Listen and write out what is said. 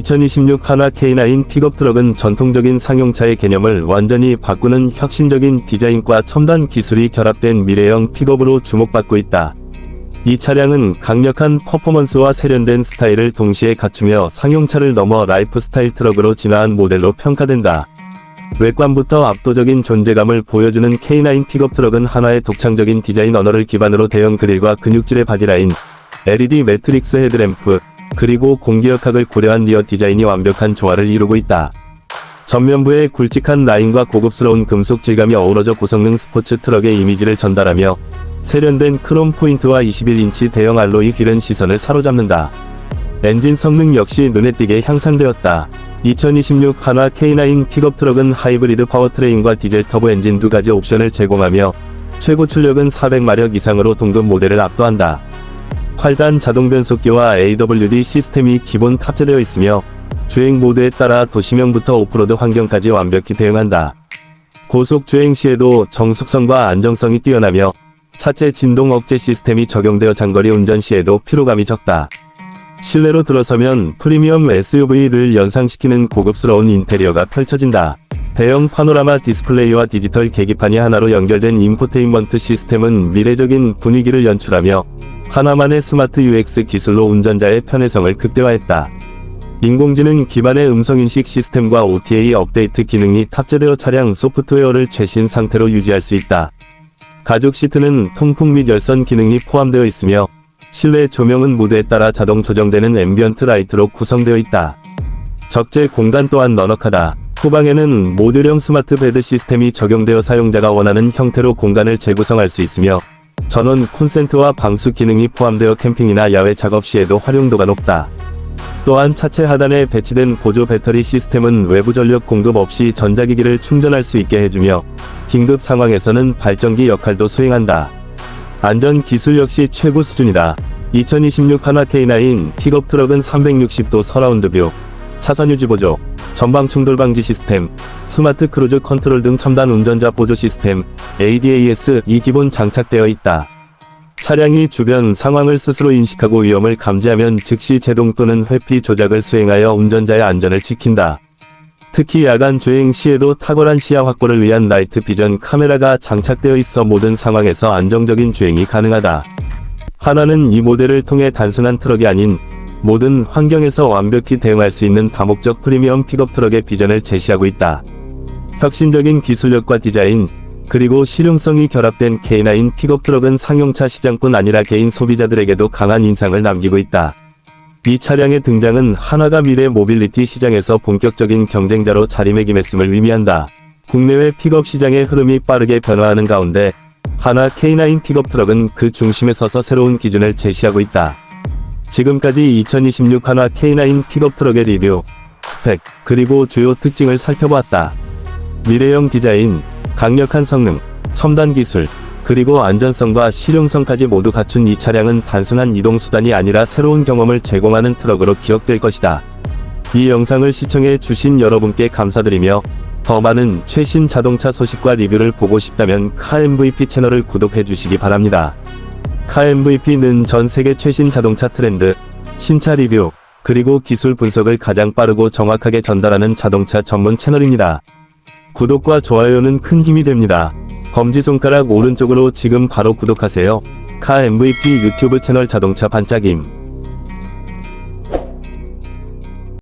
2026 하나 K9 픽업 트럭은 전통적인 상용차의 개념을 완전히 바꾸는 혁신적인 디자인과 첨단 기술이 결합된 미래형 픽업으로 주목받고 있다. 이 차량은 강력한 퍼포먼스와 세련된 스타일을 동시에 갖추며 상용차를 넘어 라이프 스타일 트럭으로 진화한 모델로 평가된다. 외관부터 압도적인 존재감을 보여주는 K9 픽업 트럭은 하나의 독창적인 디자인 언어를 기반으로 대형 그릴과 근육질의 바디라인, LED 매트릭스 헤드램프, 그리고 공기역학을 고려한 리어 디자인이 완벽한 조화를 이루고 있다. 전면부의 굵직한 라인과 고급스러운 금속 질감이 어우러져 고성능 스포츠 트럭의 이미지를 전달하며 세련된 크롬 포인트와 21인치 대형 알로이 휠은 시선을 사로잡는다. 엔진 성능 역시 눈에 띄게 향상되었다. 2026 한화 K9 픽업 트럭은 하이브리드 파워트레인과 디젤 터보 엔진 두 가지 옵션을 제공하며 최고 출력은 400마력 이상으로 동급 모델을 압도한다. 8단 자동 변속기와 AWD 시스템이 기본 탑재되어 있으며 주행 모드에 따라 도시명부터 오프로드 환경까지 완벽히 대응한다. 고속 주행 시에도 정숙성과 안정성이 뛰어나며 차체 진동 억제 시스템이 적용되어 장거리 운전 시에도 피로감이 적다. 실내로 들어서면 프리미엄 SUV를 연상시키는 고급스러운 인테리어가 펼쳐진다. 대형 파노라마 디스플레이와 디지털 계기판이 하나로 연결된 인포테인먼트 시스템은 미래적인 분위기를 연출하며 하나만의 스마트 UX 기술로 운전자의 편의성을 극대화했다. 인공지능 기반의 음성인식 시스템과 OTA 업데이트 기능이 탑재되어 차량 소프트웨어를 최신 상태로 유지할 수 있다. 가죽 시트는 통풍 및 열선 기능이 포함되어 있으며 실내 조명은 무드에 따라 자동 조정되는 앰비언트 라이트로 구성되어 있다. 적재 공간 또한 넉넉하다. 후방에는 모듈형 스마트 베드 시스템이 적용되어 사용자가 원하는 형태로 공간을 재구성할 수 있으며 전원 콘센트와 방수 기능이 포함되어 캠핑이나 야외 작업 시에도 활용도가 높다. 또한 차체 하단에 배치된 보조 배터리 시스템은 외부 전력 공급 없이 전자기기를 충전할 수 있게 해주며 긴급 상황에서는 발전기 역할도 수행한다. 안전 기술 역시 최고 수준이다. 2026 하나 K9 픽업 트럭은 360도 서라운드 뷰, 차선 유지 보조, 전방 충돌 방지 시스템, 스마트 크루즈 컨트롤 등 첨단 운전자 보조 시스템, ADAS 이 기본 장착되어 있다. 차량이 주변 상황을 스스로 인식하고 위험을 감지하면 즉시 제동 또는 회피 조작을 수행하여 운전자의 안전을 지킨다. 특히 야간 주행 시에도 탁월한 시야 확보를 위한 나이트 비전 카메라가 장착되어 있어 모든 상황에서 안정적인 주행이 가능하다. 하나는 이 모델을 통해 단순한 트럭이 아닌 모든 환경에서 완벽히 대응할 수 있는 다목적 프리미엄 픽업 트럭의 비전을 제시하고 있다. 혁신적인 기술력과 디자인, 그리고 실용성이 결합된 K9 픽업 트럭은 상용차 시장뿐 아니라 개인 소비자들에게도 강한 인상을 남기고 있다. 이 차량의 등장은 하나가 미래 모빌리티 시장에서 본격적인 경쟁자로 자리매김했음을 의미한다. 국내외 픽업 시장의 흐름이 빠르게 변화하는 가운데 하나 K9 픽업 트럭은 그 중심에 서서 새로운 기준을 제시하고 있다. 지금까지 2026 하나 K9 픽업 트럭의 리뷰, 스펙, 그리고 주요 특징을 살펴보았다. 미래형 디자인, 강력한 성능, 첨단 기술, 그리고 안전성과 실용성까지 모두 갖춘 이 차량은 단순한 이동수단이 아니라 새로운 경험을 제공하는 트럭으로 기억될 것이다. 이 영상을 시청해 주신 여러분께 감사드리며 더 많은 최신 자동차 소식과 리뷰를 보고 싶다면 카 MVP 채널을 구독해 주시기 바랍니다. 카 MVP는 전 세계 최신 자동차 트렌드, 신차 리뷰, 그리고 기술 분석을 가장 빠르고 정확하게 전달하는 자동차 전문 채널입니다. 구독과 좋아요는 큰 힘이 됩니다. 검지손가락 오른쪽으로 지금 바로 구독하세요. 카 MVP 유튜브 채널 자동차 반짝임.